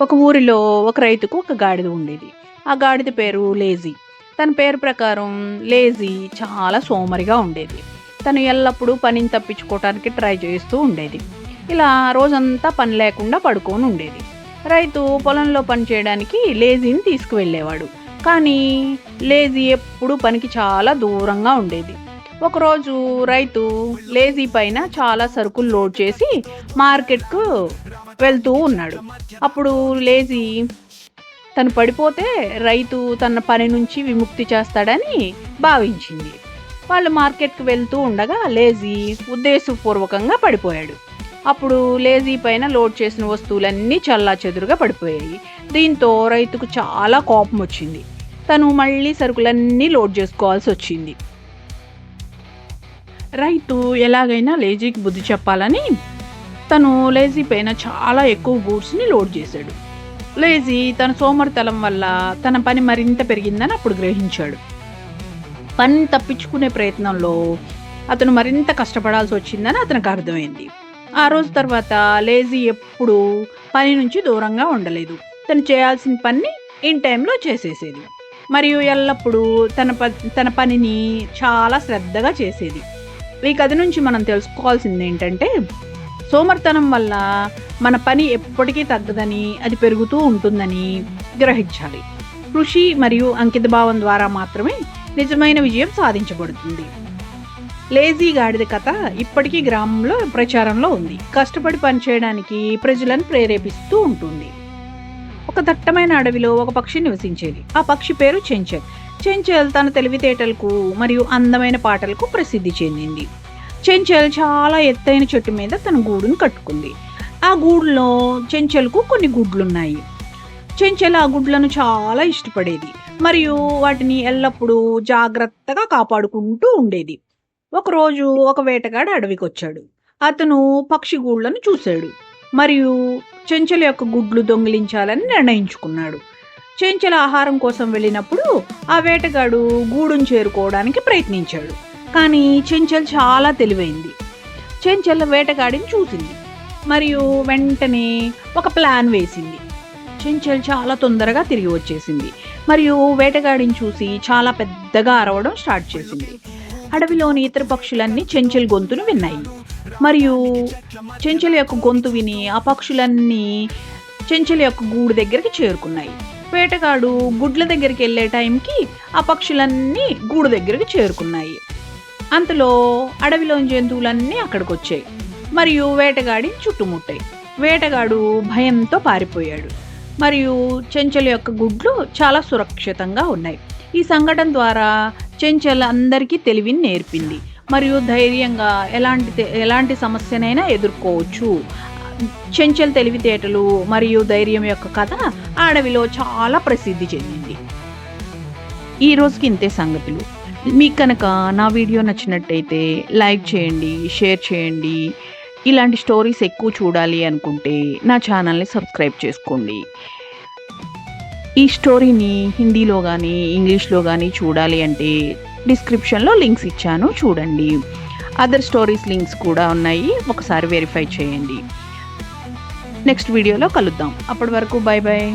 ఒక ఊరిలో ఒక రైతుకు ఒక గాడిద ఉండేది. ఆ గాడిద పేరు లేజీ. తన పేరు ప్రకారం లేజీ చాలా సోమరిగా ఉండేది. తను ఎల్లప్పుడూ పనిని తప్పించుకోవటానికి ట్రై చేస్తూ ఉండేది. ఇలా రోజంతా పని లేకుండా పడుకొని ఉండేది. రైతు పొలంలో పని చేయడానికి లేజీని తీసుకువెళ్ళేవాడు. కానీ లేజీ ఎప్పుడూ పనికి చాలా దూరంగా ఉండేది. ఒకరోజు రైతు లేజీ పైన చాలా సరుకులు లోడ్ చేసి మార్కెట్కు వెళ్తూ ఉన్నాడు. అప్పుడు లేజీ తను పడిపోతే రైతు తన పని నుంచి విముక్తి చేస్తాడని భావించింది. వాళ్ళు మార్కెట్కి వెళ్తూ ఉండగా లేజీ ఉద్దేశపూర్వకంగా పడిపోయాడు. అప్పుడు లేజీ పైన లోడ్ చేసిన వస్తువులన్నీ చల్లా చెదురుగా పడిపోయాయి. దీంతో రైతుకు చాలా కోపం వచ్చింది. తను మళ్ళీ సరుకులన్నీ లోడ్ చేసుకోవాల్సి వచ్చింది. రైతు ఎలాగైనా లేజీకి బుద్ధి చెప్పాలని తను లేజీ పైన చాలా ఎక్కువ గూడ్స్ని లోడ్ చేశాడు. లేజీ తన సోమరితలం వల్ల తన పని మరింత పెరిగిందని అప్పుడు గ్రహించాడు. పని తప్పించుకునే ప్రయత్నంలో అతను మరింత కష్టపడాల్సి వచ్చిందని అతనికి అర్థమైంది. ఆ రోజు తర్వాత లేజీ ఎప్పుడు పని నుంచి దూరంగా ఉండలేదు. తను చేయాల్సిన పని ఇన్ టైంలో చేసేసేది. మరియు ఎల్లప్పుడూ తన ప తన పనిని చాలా శ్రద్ధగా చేసేది. ఈ కథ నుంచి మనం తెలుసుకోవాల్సింది ఏంటంటే సోమర్తనం వల్ల మన పని ఎప్పటికీ తగ్గదని అది పెరుగుతూ ఉంటుందని గ్రహించాలి. కృషి మరియు అంకితభావం ద్వారా మాత్రమే నిజమైన విజయం సాధించబడుతుంది. లేజీ గాడిద కథ ఇప్పటికీ గ్రామంలో ప్రచారంలో ఉంది. కష్టపడి పనిచేయడానికి ప్రజలను ప్రేరేపిస్తూ ఉంటుంది. ఒక దట్టమైన అడవిలో ఒక పక్షి నివసించేది. ఆ పక్షి పేరు చెంచల్. చెంచల్ తన తెలివితేటలకు మరియు అందమైన పాటలకు ప్రసిద్ధి చెందింది. చెంచల్ చాలా ఎత్తైన చెట్టు మీద తన గూడును కట్టుకుంది. ఆ గూడులో చెంచల్కు కొన్ని గుడ్లున్నాయి. చెంచల్ ఆ గుడ్లను చాలా ఇష్టపడేది మరియు వాటిని ఎల్లప్పుడూ జాగ్రత్తగా కాపాడుకుంటూ ఉండేది. ఒకరోజు ఒక వేటగాడు అడవికి వచ్చాడు అతను పక్షి గూళ్ళను చూశాడు. మరియు చెంచల యొక్క గుడ్లు దొంగిలించాలని నిర్ణయించుకున్నాడు. చెంచల ఆహారం కోసం వెళ్ళినప్పుడు ఆ వేటగాడు గూడును చేరుకోవడానికి ప్రయత్నించాడు. కానీ చెంచల్ చాలా తెలివైంది. చెంచల్ వేటగాడిని చూసింది. మరియు వెంటనే ఒక ప్లాన్ వేసింది. చెంచల్ చాలా తొందరగా తిరిగి వచ్చేసింది. మరియు వేటగాడిని చూసి చాలా పెద్దగా అరవడం స్టార్ట్ చేసింది. అడవిలోని ఇతర పక్షులన్నీ చెంచల్ గొంతును విన్నాయి. మరియు చెంచల యొక్క గొంతు విని ఆ పక్షులన్నీ చెంచల యొక్క గూడు దగ్గరికి చేరుకున్నాయి. వేటగాడు గుడ్ల దగ్గరికి వెళ్ళే టైంకి ఆ పక్షులన్నీ గూడు దగ్గరికి చేరుకున్నాయి. అంతలో అడవిలోని జంతువులన్నీ అక్కడికి వచ్చాయి మరియు వేటగాడిని చుట్టుముట్టాయి. వేటగాడు భయంతో పారిపోయాడు. మరియు చెంచల యొక్క గుడ్లు చాలా సురక్షితంగా ఉన్నాయి. ఈ సంఘటన ద్వారా చెంచల్ అందరికీ తెలివిని నేర్పింది. మరియు ధైర్యంగా ఎలాంటి ఎలాంటి సమస్యనైనా ఎదుర్కోవచ్చు. చెంచల్ తెలివితేటలు మరియు ధైర్యం యొక్క కథ అడవిలో చాలా ప్రసిద్ధి చెందింది. ఈ రోజుకి ఇంతే సంగతులు. మీకు కనుక నా వీడియో నచ్చినట్టయితే లైక్ చేయండి షేర్ చేయండి. ఇలాంటి స్టోరీస్ ఎక్కువ చూడాలి అనుకుంటే నా ఛానల్ని సబ్స్క్రైబ్ చేసుకోండి. ఈ స్టోరీని హిందీలో కానీ ఇంగ్లీష్లో కానీ చూడాలి అంటే డిస్క్రిప్షన్లో లింక్స్ ఇచ్చాను చూడండి. అదర్ స్టోరీస్ లింక్స్ కూడా ఉన్నాయి ఒకసారి వెరిఫై చేయండి. నెక్స్ట్ వీడియోలో కలుద్దాం. అప్పటి వరకు బాయ్ బాయ్